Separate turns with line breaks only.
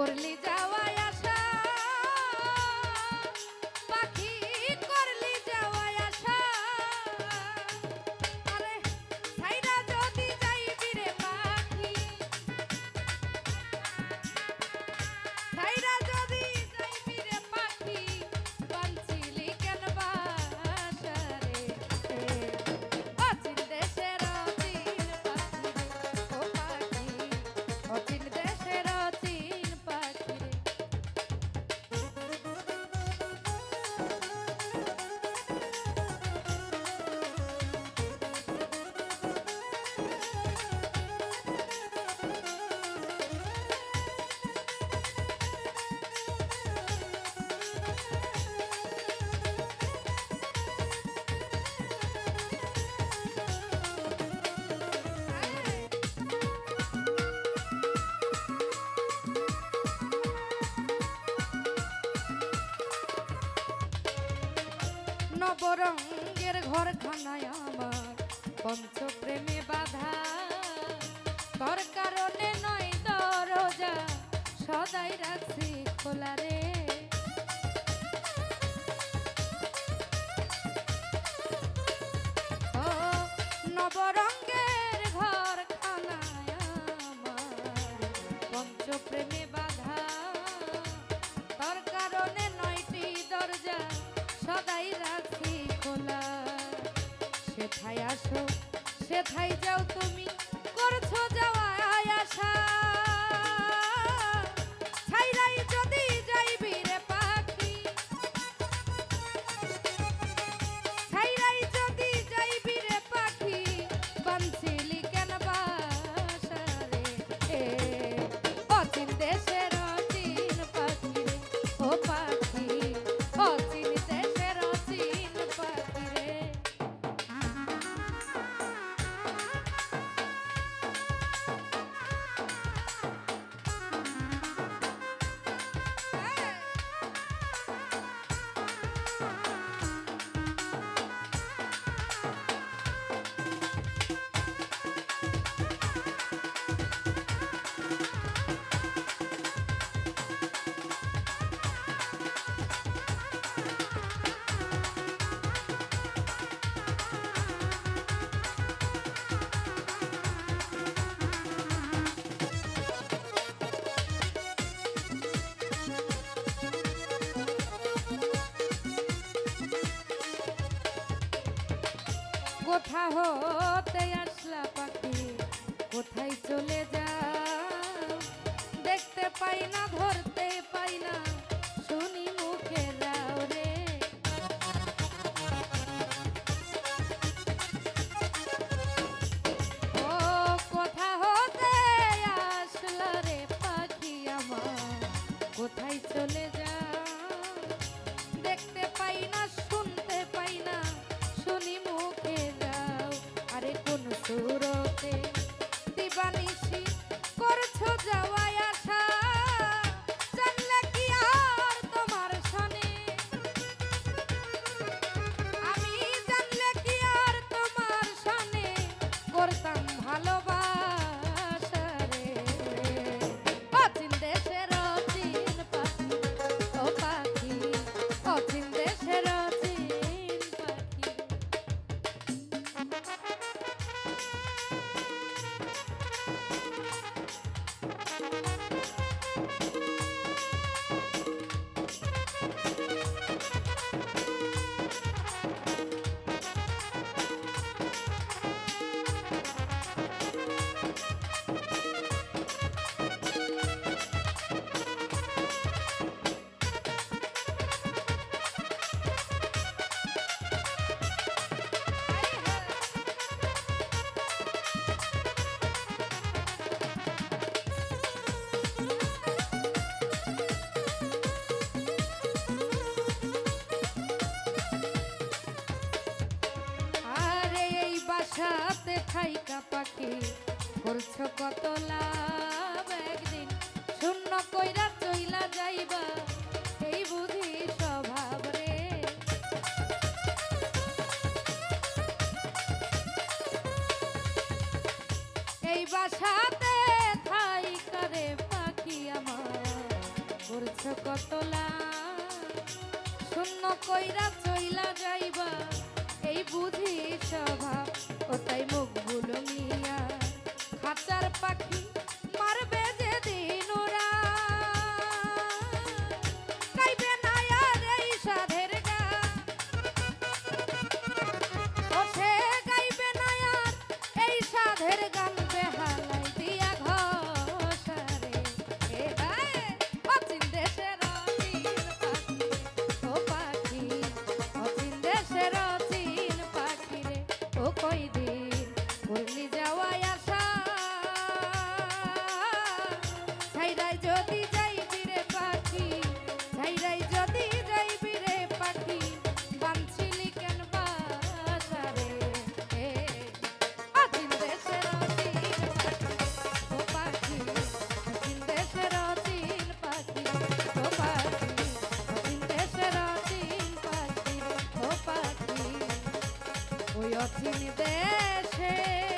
por ligar. নবরঙ্গের ঘর খানায় আমার পঞ্চপ্রেমে বাধা। তোর কারণে নয় দরজা সদাই রাখছি কোথা হতে আসলা পাখি, কোথায় চলে যাও? দেখতে পাই না, ধরতে পাই না, শুনি মুখে রাও রে। ও, কোথা হতে আসলা রে পাখি আমার, কোথায় চলে যাও? পাখি করছ কত লাভ একদিন? শূন্য কইরা চইলা যাইবা, এই বুঝি স্বভাব রে। এই বাসাতে থাইকা রে পাখি আমার, করছ কত লাভ? শূন্য কইরা চইলা যাইবা বুঝি স্বভাব ওটাই মুখগুলো মিয়া। খাঁচার পাখি যতীন দেশে